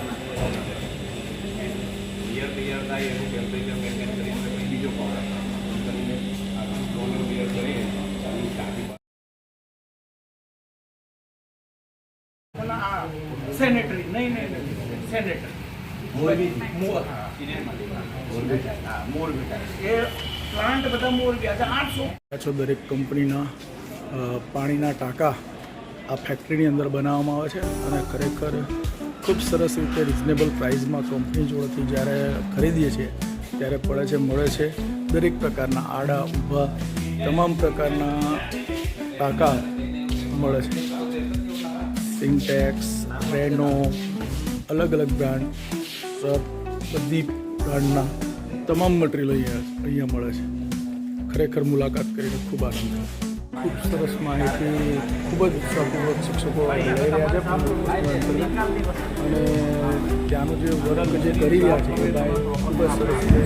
Powder નાખવાનો year થાય એનું ટેમ્પરેચર મેન્ટેન કરીને બીજો કરીને આખું ડોલર બિયર કરીએ ચાલુ ટાંકી દરેક કંપનીના પાણીના ટાંકા આ ફેક્ટરીની અંદર બનાવવામાં આવે છે અને ખરેખર ખૂબ સરસ રીતે રિઝનેબલ પ્રાઇસમાં કંપની જોડેથી જ્યારે ખરીદીએ છીએ, ત્યારે પડે છે, મળે છે. દરેક પ્રકારના આડા, ઊભા, તમામ પ્રકારના ટાંકા મળે છે. સિન્ટેક્સ રેનો અલગ અલગ બ્રાન્ડ બધી બ્રાન્ડના તમામ મટીરિયલ અહીંયા અહીંયા મળે છે. ખરેખર મુલાકાત કરીને ખૂબ આનંદ થયો. ખૂબ સરસ માહિતી, ખૂબ જ ઉત્સાહપૂર્વક શિક્ષકો લઈ રહ્યા છે. અને ત્યાંનું જે વર્ક જે કરી રહ્યા છે, એ ખૂબ જ સરસ છે.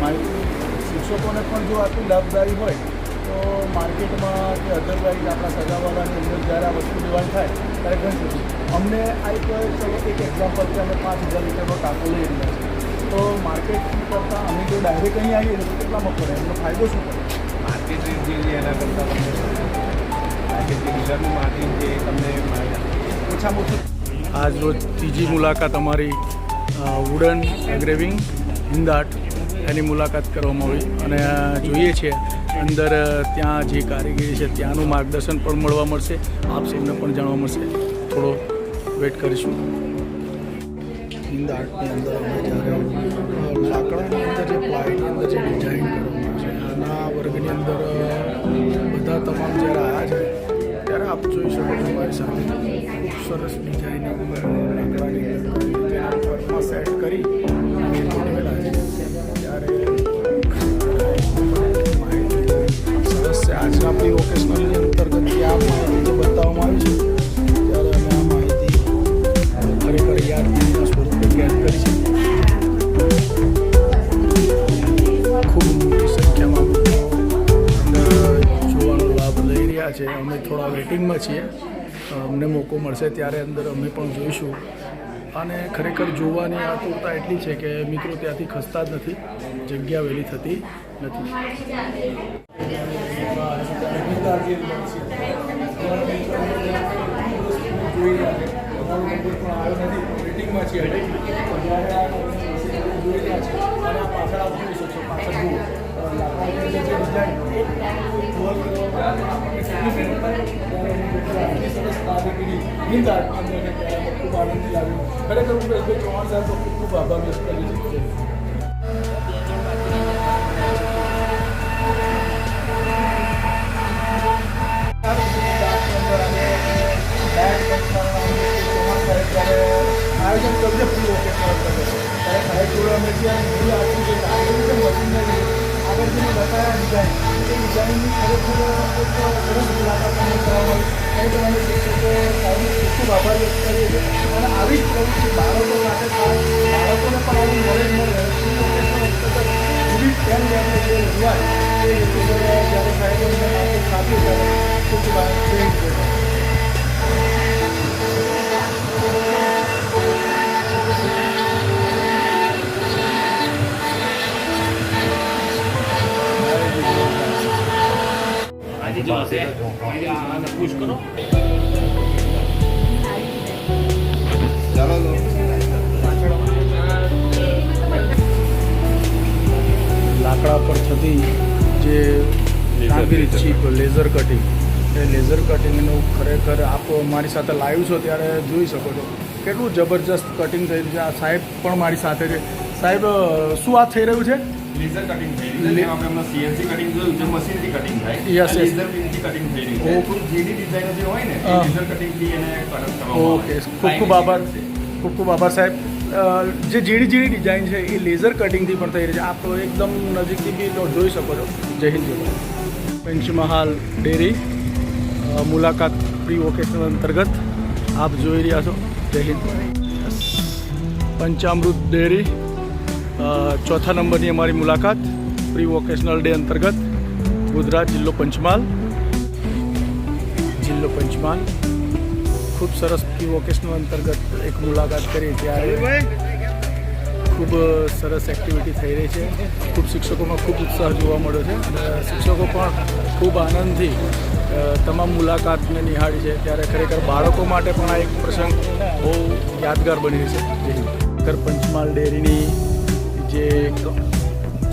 માહિતી શિક્ષકોને પણ જો આટલી લાભદાયી હોય, તો માર્કેટમાં કે અધરવાઇઝ આપણા સગાવાળાની અંદર જ્યારે આ વસ્તુ લેવાની થાય, ત્યારે ઘણી અમને આ એક એક એક્ઝામ્પલ છે, અમે પાંચ હજાર લીટરનો ટાંકો લઈ રહ્યા છીએ. તો માર્કેટ કરતાં અમે જો ડાયરેક્ટ અહીં આવીએ તો કેટલામાં પડે? એનો ફાયદો શું પડે? માર્કેટ રેટ જે છે એના કરતાં તમને માર્કેટ જે ડીલરનું માર્જિન છે તમને ઓછામાં ઓછું. આજ ત્રીજી મુલાકાત અમારી વુડન એગ્રેવિંગ હિંદાટ એની મુલાકાત કરવામાં આવી. અને જોઈએ છીએ અંદર ત્યાં જે કારીગરી છે ત્યાંનું માર્ગદર્શન પણ મળવા મળશે. આપ સૌને પણ જાણવા મળશે. થોડો વેટ કરીશું. હિંદાટની અંદર અમે જ્યારે લાકડાની અંદર જે પ્લાયની અંદર જે ડિઝાઇન કરવામાં છે, આના વર્ગની અંદર બધા તમામ જ્યારે આવ્યા છે, ત્યારે આપ જોઈ શકો છો મારી સાથે ખૂબ સરસ ડિઝાઇન લાકડાની તેના પરમાં સેટ કરી ત્યારે સરસ છે. આજના આપણી વોકેશનલની છીએ. અમને મોકો મળશે ત્યારે અંદર અમે પણ જોઈશું. અને ખરેખર જોવાની આતુરતા એટલી છે કે મિત્રો ત્યાંથી ખસતા જ નથી, જગ્યા વહેલી થતી નથી. આર્ટની અંદર ત્યારે મને ખૂબ આનંદ લાગ્યો ખરેખર હું ભાઈ ચૌહાણ સાહેબ ખૂબ ખૂબ આભાર વ્યક્ત કરી શકું આયોજન છે ફ્રી વોકેશનલ ત્યારે સાહેબ જોડે અમે ત્યાં ફ્રી આપ્યું છે આગળ જે મશીનરી આગળ જે બતાવ્યા ડિઝાઇન મુલાકાત અમે ખૂબ આભાર વ્યક્ત કરીએ છીએ. અને આવી જ પ્રવૃત્તિ બાળકો માટે બાળકોને પણ આવું નોલેજ મળે. વિવિધ ત્યારે ખૂબ ખૂબ આજે જો હશે પુશ કરો. કામગીરી ચીપ લેઝર કટિંગ એ લેઝર કટિંગનું ખરેખર આપ મારી સાથે લાઈવ છો ત્યારે જોઈ શકો છો. કેટલું જબરજસ્ત કટિંગ થઈ રહ્યું છે. આ સાહેબ પણ મારી સાથે છે. સાહેબ શું આ થઈ રહ્યું છે? લેઝર કટિંગ થઈ રહ્યું છે. આપણે હમણાં સીએનસી કટિંગ જોયું છે મશીનથી કટિંગ થાય. Yes, લેઝર પિનથી કટિંગ થઈ રહ્યું છે. ઓકે. ખૂબ ઝીણી ડિઝાઇનો જે હોય ને લેઝર કટિંગથી એને કટ કરવામાં ઓકે ખૂબ ખૂબ આભાર. ખૂબ ખૂબ આભાર સાહેબ. જે ઝીણી ઝીણી ડિઝાઇન છે એ લેઝર કટિંગથી પણ થઈ રહી છે. આપ એકદમ નજીકથી બી જોઈ શકો છો. જય હિન્દ જય. પંચમહાલ ડેરી મુલાકાત પ્રી વોકેશનલ અંતર્ગત આપ જોઈ રહ્યા છો. જય હિન્દ. પંચામૃત ડેરી ચોથા નંબરની અમારી મુલાકાત પ્રી વોકેશનલ ડે અંતર્ગત ગુજરાત જિલ્લો પંચમહાલ. જિલ્લો પંચમહાલ. ખૂબ સરસ પ્રી વોકેશનલ અંતર્ગત એક મુલાકાત કરી ત્યારે ખૂબ સરસ એક્ટિવિટી થઈ રહી છે. ખૂબ શિક્ષકોમાં ખૂબ ઉત્સાહ જોવા મળ્યો છે અને શિક્ષકો પણ ખૂબ આનંદથી તમામ મુલાકાતને નિહાળી છે. ત્યારે ખરેખર બાળકો માટે પણ આ એક પ્રસંગ બહુ યાદગાર બની છે. ખરેખર પંચમહાલ ડેરીની જે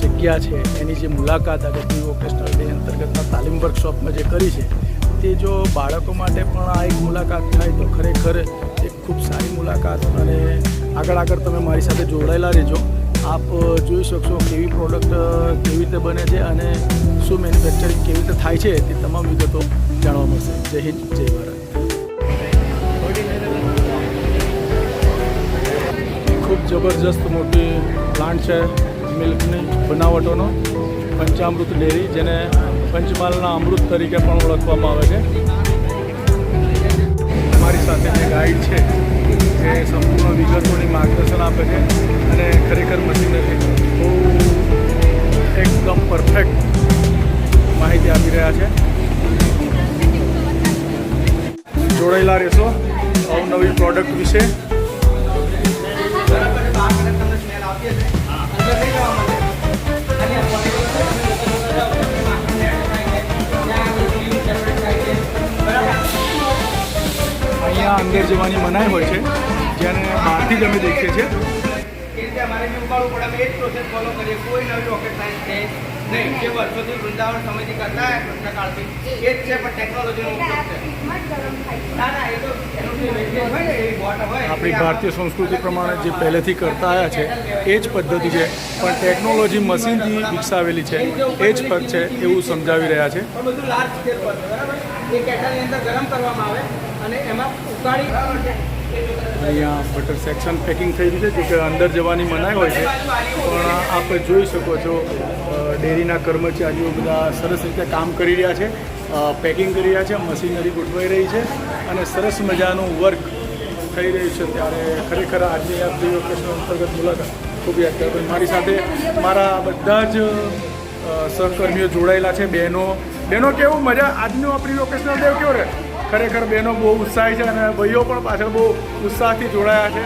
જગ્યા છે એની જે મુલાકાત પ્રી વોકેશનલ ડે અંતર્ગતના તાલીમ વર્કશોપમાં જે કરી છે તે જો બાળકો માટે પણ આ એક મુલાકાત થાય તો ખરેખર એક ખૂબ સારી મુલાકાત અને આગળ આગળ તમે મારી સાથે જોડાયેલા રહેજો. આપ જોઈ શકશો કેવી પ્રોડક્ટ કેવી રીતે બને છે અને શું મેન્યુફેક્ચરિંગ કેવી રીતે થાય છે તે તમામ વિગતો જાણવા મળશે. જય હિન્દ, જય ભારત. ખૂબ જબરજસ્ત મોટી પ્લાન્ટ છે મિલ્કની બનાવટોનો, પંચામૃત ડેરી, જેને પંચમહાલના અમૃત તરીકે પણ ઓળખવામાં આવે છે. મારી સાથે જે ગાઈડ છે એ સંપૂર્ણ વિગતોની માર્ગદર્શન આપે છે અને ખરેખર મશીનરી બહુ એકદમ પરફેક્ટ માહિતી આપી રહ્યા છે. જોડાયેલા રહેશો અવનવી પ્રોડક્ટ વિશે. તમને સ્મેલ અહીંયા અંદર જવાની મનાઈ હોય છે જેને બહારથી જ અમે દેખીએ છીએ. નહીં. જે વર્ષોથી વૃંદાવન સમયથી કરતા કૃષ્ણકાળથી એ જ છે પણ ટેકનોલોજીનો ઉપયોગ છે. આપણી ભારતીય સંસ્કૃતિ પ્રમાણે જે પહેલેથી કરતા આવ્યા છે એ જ પદ્ધતિ છે. પણ ટેકનોલોજી મશીનથી વિકસાવેલી છે એ જ પગ છે એવું સમજાવી રહ્યા છે. બધું લાર્જ સ્કેલ પર બરાબર? એ કેટલની અંદર ગરમ કરવામાં આવે અને એમાં ઉકાળી અહીંયા બટર સેક્શન પેકિંગ થઈ ગયું છે, જો કે અંદર જવાની મનાઈ હોય છે. પણ આપ જોઈ શકો છો ડેરીના કર્મચારીઓ બધા સરસ રીતે કામ કરી રહ્યા છે પેકિંગ કરી રહ્યા છે, મશીનરી ગોઠવાઈ રહી છે અને સરસ મજાનું વર્ક થઈ રહ્યું છે. ત્યારે ખરેખર આજની આ પ્રિય અંતર્ગત મુલાકાત. ખૂબ યાદ બની મારી સાથે મારા બધા જ સહકર્મીઓ જોડાયેલા છે, બહેનો. બહેનો, કેવું મજા? આજનું આ પ્રી વોકેશનલ કેવો રહે? ખરેખર બહેનો બહુ ઉત્સાહી છે અને ભાઈઓ પણ પાછળ બહુ ઉત્સાહથી જોડાયા છે.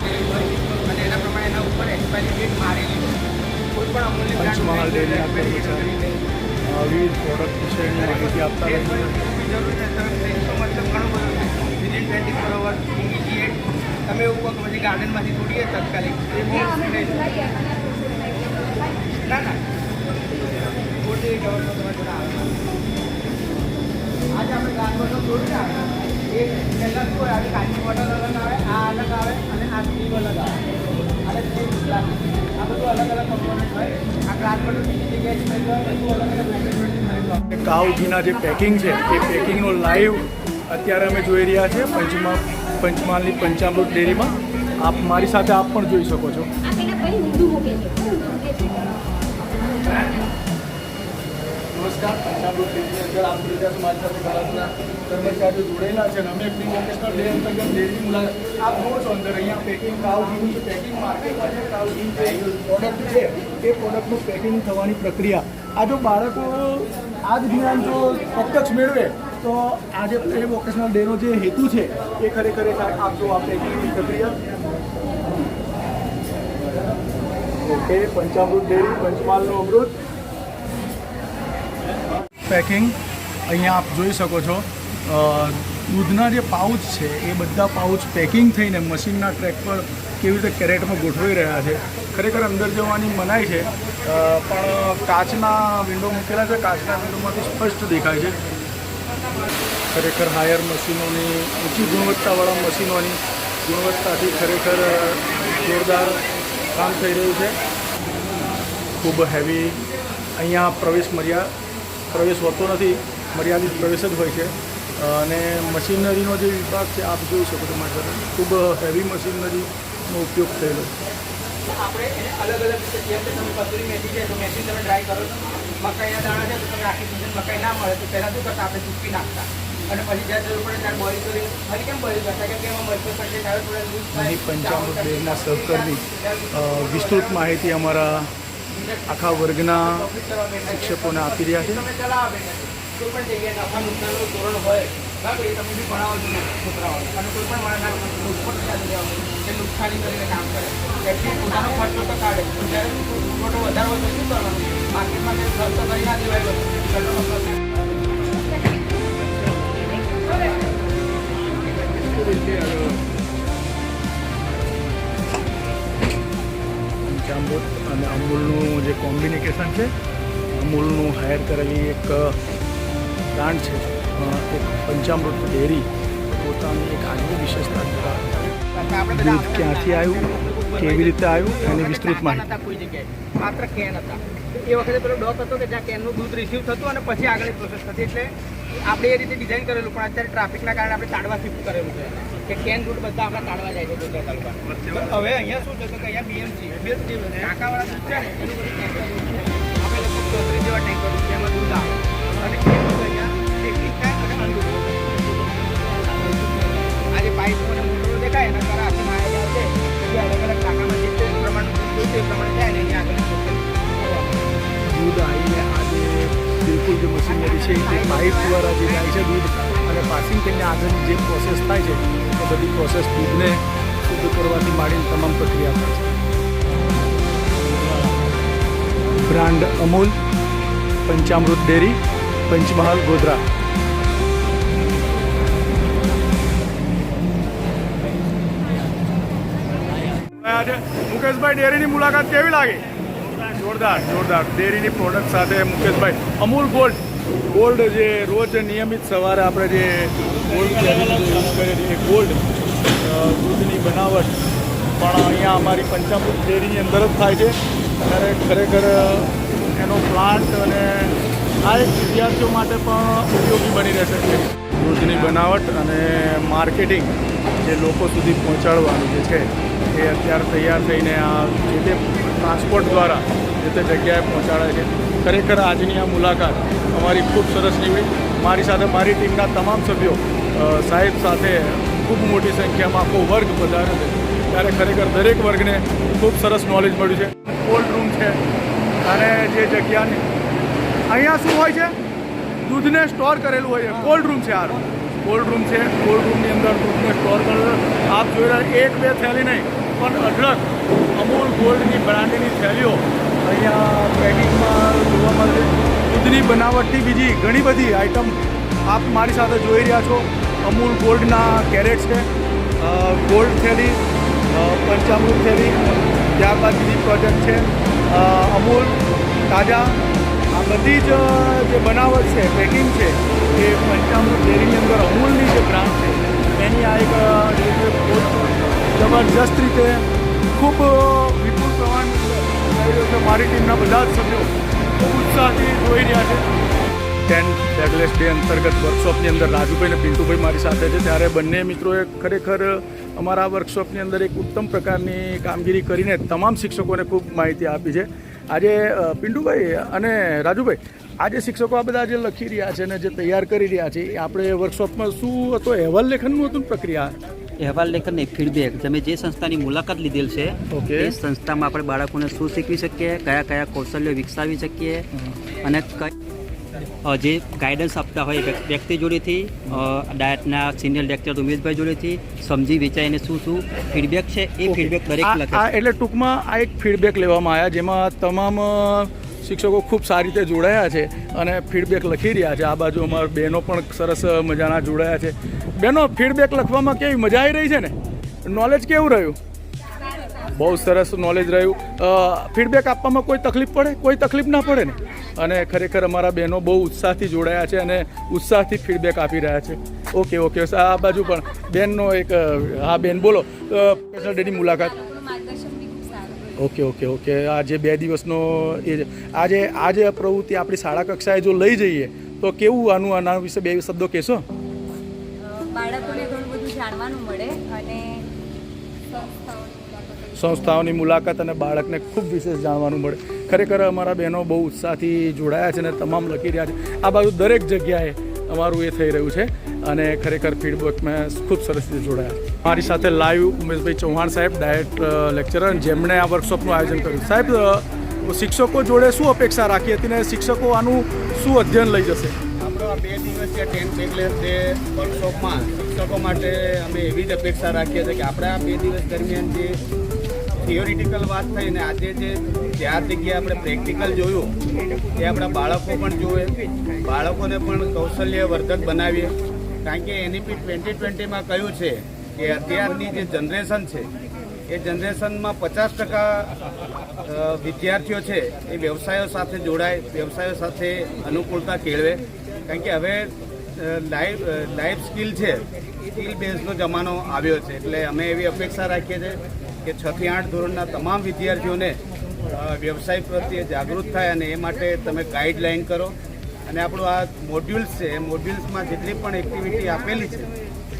પંચમહાલ એના પ્રમાણે એના ઉપર એક્સપાયરી ડેટ મારેલી છે. વિવિધ પ્રોડક્ટ વિશે માહિતી આપતા રહે છે જરૂર છે. તમે એવું કહો પછી ગાર્ડનમાંથી તોડીએ તાત્કાલિક. એ બહુ. ના ના ફોર્ટી એટ અવરમાં તમારે જોડે આવે આજે આપણે ગ્લાસ બોટલ જોડ્યું ને એ પહેલાં શું હોય આવી કાચની બોટલ અલગ આવે આ અલગ આવે અને આ સ્ટીલ અલગ આવે. અને આ બધું અલગ અલગ કમ્પોનન્ટ હોય. આ ગ્લાસ બોટલ બીજી જગ્યાએ બધું અલગ અલગ મેન્યુફેક્ચરિંગ કાવ ઘીના જે પેકિંગ છે એ પેકિંગનો લાઈવ અત્યારે અમે જોઈ રહ્યા છીએ પંચમા પંચમહાલની પંચામૃત ડેરીમાં. આપ મારી સાથે આપ પણ જોઈ શકો છો આ પેલા ભાઈ ઊંધું મૂકે છે ઊંધું મૂકે છે નમસ્કાર. પંચામૃત ડેરીની અંદર આપ જોઈ સમાજ સાથે ભારતના કર્મચારીઓ જોડેલા છે અને અમે પ્રી વોકેશનલ ડે અંતર્ગત ડેલી મુલાકાત આપ જુઓ છો અંદર, અહીંયા પેકિંગ કાવ ઘીનું જે પેકિંગ માર્કેટમાં જે કાવ પ્રોડક્ટ છે, એ પ્રોડક્ટનું પેકિંગ થવાની પ્રક્રિયા. આ જો બાળકો આ જ જ્ઞાન જો પ્રત્યક્ષ મેળવે, તો આજે પ્રી વોકેશનલ ડેનો જે હેતુ છે, એ ખરેખર આપજો થાય. આપ જો આ પેકિંગની પ્રક્રિયા. ઓકે, પંચામૃત ડેરી, પંચમહાલનું અમૃત. પેકિંગ અહીંયા આપ જોઈ શકો છો. દૂધના જે પાઉચ છે, એ બધા પાઉચ પેકિંગ થઈને મશીનના ટ્રેક પર કેવી રીતે કેરેટમાં ગોઠવાઈ રહ્યા છે. ખરેખર અંદર જવાની મનાઈ છે. પણ કાચના વિન્ડો મૂકેલા છે. કાચના વિન્ડોમાંથી સ્પષ્ટ દેખાય છે. ખરેખર હાયર મશીનોની ઊંચી ગુણવત્તાવાળા મશીનોની ગુણવત્તાથી ખરેખર જોરદાર કામ થઈ રહ્યું છે. ખૂબ હેવી અહીંયા પ્રવેશ મર્યા પ્રવેશ હોતો નથી મર્યાદિત પ્રવેશ જ હોય છે. અને મશીનરીનો જે વિભાગ છે આપ જોઈ શકો છો મારી સાથે ખૂબ હેવી મશીનરીનો ઉપયોગ થયેલો છે. આપણે અલગ અલગ રીતે તમે કસૂરી મેથી છે તો મેથી તમે ડ્રાય કરો છો. મકાઈના દાણા છે તો તમે આખી સીઝન મકાઈ ના મળે તો પહેલાં કરતા? આપણે ચૂકી નાખતા. અને પછી જ્યારે જરૂર પડે ત્યારે બોઇલ કરી ફરી કેમ બોઇલ કરતા? કેમ કે એમાં મરચું કંટેન્ટ આવે થોડા લૂઝ થાય અહીં પંચામૃત ડેરીના સહકર્મી વિસ્તૃત માહિતી અમારા આખા વર્ગના પબ્લિક કરવા બેઠા છે. શિક્ષકોને આપી રહ્યા છે તમે અને અમૂલનું જે કોમ્બિનિકેશન છે, અમૂલનું હાયર કરેલી એક બ્રાન્ડ છે એક પંચામૃત ડેરી, પોતાની એક આગવી વિશેષતા ધરાવે દૂધ ક્યાંથી આવ્યું, કેવી રીતે આવ્યું, એની વિસ્તૃત માહિતી. માત્ર કેન હતા. એ વખતે પેલો ડોક હતો કે જ્યાં કેનનું દૂધ રિસીવ થતું અને પછી આગળ પ્રોસેસ થતી. એટલે આપણે એ રીતે ડિઝાઇન કરેલું, પણ અત્યારે ટ્રાફિકના કારણે આપણે તાડવા શિફ્ટ કરેલું છે. કે કેન રૂટ બધા આપણા કાઢવા જાય છે ગોધરા તાલુકા હવે અહીંયા શું છે કે અહીંયા બીએમસી બીએમસી જે ટાંકાવાળા દૂધ છે ને? એનું બધું દૂધ આપણે લગભગ ચોત્રીસ જેવા ટેન્કર એમાં દૂધ આવે. અને એ દૂધ અહીંયા ટેકનિક થાય અને અનદૂધ આ જે પાઇપ અને મોટરો દેખાય એના દ્વારા આખી માહિતી આવે છે. જે અલગ અલગ ટાંકામાં જે તે પ્રમાણનું દૂધ પ્રમાણે જાય ને આગળની દૂધ આવીને આજે બિલકુલ જે મશીનરી છે એ પાઇપ દ્વારા જે જાય છે દૂધ. અને પાસિંગ થઈને આગળની જે પ્રોસેસ થાય છે એ બધી પ્રોસેસ દૂધને શુદ્ધ કરવાથી માંડીને તમામ પ્રક્રિયા થાય છે. Brand Amul Panchamrut dairy Panchmahal Godhra. મુકેશભાઈ ડેરીની મુલાકાત કેવી લાગી? જોરદાર જોરદાર. ડેરીની પ્રોડક્ટ સાથે મુકેશભાઈ અમૂલ ગોલ્ડ ગોલ્ડ જે રોજ નિયમિત સવારે આપણે જે ગોલ્ડ યુઝ કરીએ ગોલ્ડ દૂધની બનાવટ પણ અહીંયા અમારી પંચામૃત ડેરીની અંદર જ થાય છે. ત્યારે ખરેખર એનો પ્લાન્ટ અને આ એક વિદ્યાર્થીઓ માટે પણ ઉપયોગી બની રહેશે. દૂધની બનાવટ અને માર્કેટિંગ જે લોકો સુધી પહોંચાડવાનું જે છે, એ અત્યારે તૈયાર થઈને આ જે તે ટ્રાન્સપોર્ટ દ્વારા જે તે જગ્યાએ પહોંચાડે છે. ખરેખર આજની આ મુલાકાત અમારી ખૂબ સરસ નીવડી મારી સાથે મારી ટીમના તમામ સભ્યો સાહેબ સાથે ખૂબ મોટી સંખ્યામાં આખો વર્ગ પધાર્યો છે. ત્યારે ખરેખર દરેક વર્ગને ખૂબ સરસ નોલેજ મળ્યું છે. કોલ્ડ રૂમ છે. અને જે જગ્યાની, અહીંયા શું હોય છે? દૂધને સ્ટોર કરેલું હોય છે. કોલ્ડ રૂમ છે આ. કોલ્ડ રૂમ છે. કોલ્ડ રૂમની અંદર દૂધને સ્ટોર કરે આપ જોઈ રહ્યા એક, બે થેલી નહીં, પણ અઢળક અમૂલ ગોલ્ડની બ્રાન્ડની થેલીઓ અહીંયા પેકિંગમાં જોવા મળે દૂધની બનાવટની બીજી ઘણી બધી આઇટમ આપ મારી સાથે જોઈ રહ્યા છો. અમૂલ ગોલ્ડના કેરેટ છે ગોલ્ડ થેલી પંચામૃત થેલી, ત્યારબાદ બીજી પ્રોજેક્ટ છે અમૂલ, તાજા. આ બધી જ જે બનાવટ છે પેકિંગ છે એ પંચામૃત ડેરીની અંદર અમૂલની જે બ્રાન્ડ છે, એની આ એક જે જબરજસ્ત રીતે ખૂબ વિપુલ પ્રમાણ થઈ રહ્યો છે. મારી ટીમના બધા જ સભ્યો ખૂબ ઉત્સાહથી જોઈ રહ્યા છે. ટેન બેગલેસ ડે અંતર્ગત વર્કશોપની અંદર રાજુભાઈ અને પિન્ટુભાઈ મારી સાથે છે. ત્યારે બંને મિત્રોએ ખરેખર અમારા વર્કશોપની અંદર એક ઉત્તમ પ્રકારની કામગીરી કરીને તમામ શિક્ષકોને ખૂબ માહિતી આપી છે. આજે પિન્ટુભાઈ અને રાજુભાઈ આજે શિક્ષકો આ બધા જે લખી રહ્યા છે અને જે તૈયાર કરી રહ્યા છે એ આપણે વર્કશોપમાં શું હતો? અહેવાલ લેખનનું હતું ને પ્રક્રિયા? અહેવાલ લેખન નહીં ફીડબેક તમે જે સંસ્થાની મુલાકાત લીધેલ છે. એ સંસ્થામાં આપણે બાળકોને શું શીખવી શકીએ કયા કયા કૌશલ્યો વિકસાવી શકીએ અને કઈ જે ગાઈડન્સ આપતા હોય વ્યક્તિ જોડેથી ડાયટના સિનિયર લેક્ચર ઉમેશભાઈ જોડેથી સમજી વિચારીને શું શું ફીડબેક છે એ ફીડબેક દરેક એટલે ટૂંકમાં આ એક ફીડબેક લેવામાં આવ્યા જેમાં તમામ શિક્ષકો ખૂબ સારી રીતે જોડાયા છે અને ફીડબેક લખી રહ્યા છે. આ બાજુ અમારા બહેનો પણ સરસ મજાના જોડાયા છે. બહેનો ફીડબેક લખવામાં કેવી મજા આવી રહી છે ને? નોલેજ કેવું રહ્યું? બહુ સરસ નોલેજ રહ્યું. ફીડબેક આપવામાં કોઈ તકલીફ પડે? કોઈ તકલીફ ના પડે ને? અને ખરેખર અમારા બહેનો બહુ ઉત્સાહથી જોડાયા છે અને ઉત્સાહથી ફીડબેક આપી રહ્યા છે. ઓકે ઓકે આ બાજુ પણ બેનનો એક, હા બેન બોલો. સ્પેશિયલ ડેની મુલાકાત માર્ગદર્શન બી ખૂબ સારું રહ્યું. Okay okay okay. આ જે બે દિવસનો એ આજે આજે આ પ્રવૃત્તિ આપણી શાળા કક્ષાએ જો લઈ જઈએ તો કેવું આનું આના વિશે બે શબ્દો કહેશો? બાળકોને ઘણું બધું જાણવાનું મળે અને સંસ્થાઓની સંસ્થાઓની મુલાકાત અને બાળકને ખૂબ વિશેષ જાણવાનું મળે. ખરેખર અમારા બહેનો બહુ ઉત્સાહથી જોડાયા છે અને તમામ લખી રહ્યા છે. આ બાજુ દરેક જગ્યાએ અમારું એ થઈ રહ્યું છે અને ખરેખર ફીડબેકમાં ખૂબ સરસ રીતે જોડાયા. મારી સાથે લાઈવ ઉમેશભાઈ ચૌહાણ સાહેબ ડાયટ લેક્ચરર જેમણે આ વર્કશોપનું આયોજન કર્યું. સાહેબ શિક્ષકો જોડે શું અપેક્ષા રાખી હતી ને શિક્ષકો આનું શું અધ્યયન લઈ જશે? વર્કશોપમાં શિક્ષકો માટે અમે એવી જ અપેક્ષા રાખીએ છીએ કે આપણે આ બે દિવસ દરમિયાન જે થિયોરિટિકલ વાત થઈ ને આજે જે ચાર જગ્યાએ આપણે પ્રેક્ટિકલ જોયું, એ આપણા બાળકો પણ જોવે બાળકોને પણ કૌશલ્યવર્ધક બનાવીએ. કારણ કે એનઈપી ટ્વેન્ટી ટ્વેન્ટીમાં કહ્યું છે કે અત્યારની જે જનરેશન છે, એ જનરેશનમાં પચાસ ટકા વિદ્યાર્થીઓ છે, એ વ્યવસાયો સાથે જોડાય, વ્યવસાયો સાથે અનુકૂળતા કેળવે. કારણ કે હવે લાઈફ લાઈફ સ્કિલ છે સ્કિલ બેઝનો જમાનો આવ્યો છે. એટલે અમે એવી અપેક્ષા રાખીએ છીએ કે છ થી આઠ ધોરણના તમામ વિદ્યાર્થીઓને વ્યવસાય પ્રત્યે જાગૃત થાય અને એ માટે તમે ગાઈડલાઈન કરો. અને આપણું આ મોડ્યુલ્સ છે, એ મોડ્યુલ્સમાં જેટલી પણ એક્ટિવિટી આપેલી છે,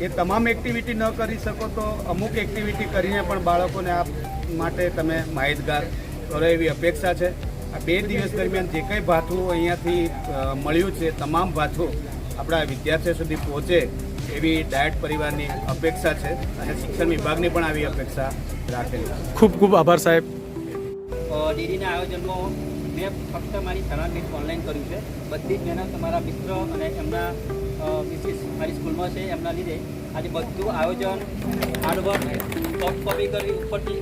એ તમામ એક્ટિવિટી ન કરી શકો તો અમુક એક્ટિવિટી કરીને પણ બાળકોને આ માટે તમે માહિતગાર કરો એવી અપેક્ષા છે. આ બે દિવસ દરમિયાન જે કંઈ ભાથું અહીંયાથી મળ્યું છે તમામ ભાથું આપણા વિદ્યાર્થીઓ સુધી પહોંચે એવી ડાયટ પરિવારની અપેક્ષા છે અને શિક્ષણ વિભાગની પણ આવી અપેક્ષા રાખેલી ખૂબ ખૂબ આભાર સાહેબ. ડીડીના આયોજનમાં મેં ફક્ત મારી સર્ટિફિકેટ ઓનલાઈન કર્યું છે. બધી જ મહેનત તમારા મિત્ર અને એમના મિસિસ મારી સ્કૂલમાં છે એમના લીધે આજે બધું આયોજન હાર્ડવર્ક સોફ્ટ કોપી કરવી ઉપરથી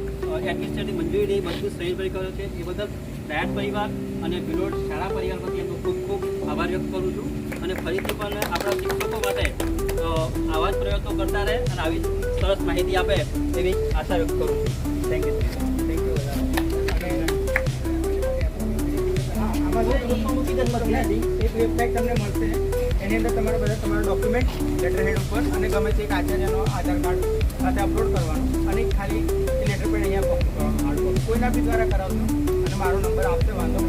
એડમિનિસ્ટ્રેટિવ મંજૂરી લઈ બધું સહીભાઈ કર્યો છે. એ બદલ ડાયટ પરિવાર અને બિલોડ શાળા પરિવાર વતી એમનો ખૂબ ખૂબ આભાર વ્યક્ત કરું છું. અને ફરીથી પણ આપણા શિક્ષકો માટે અ, આવા જ પ્રયત્નો કરતા રહે અને આવી સરસ માહિતી આપે એવી આશા વ્યક્ત કરું છું. થેન્ક યુ મળશે એની અંદર તમારે બધા તમારા ડોક્યુમેન્ટ લેટર હેડ ઉપર અને ગમે તે એક આધાર કાર્ડ સાથે અપલોડ કરવાનું અને ખાલી લેટર પેડ અહીંયા કોપી કોઈના બી દ્વારા કરાવશો અને મારો નંબર આપશે વાંધો.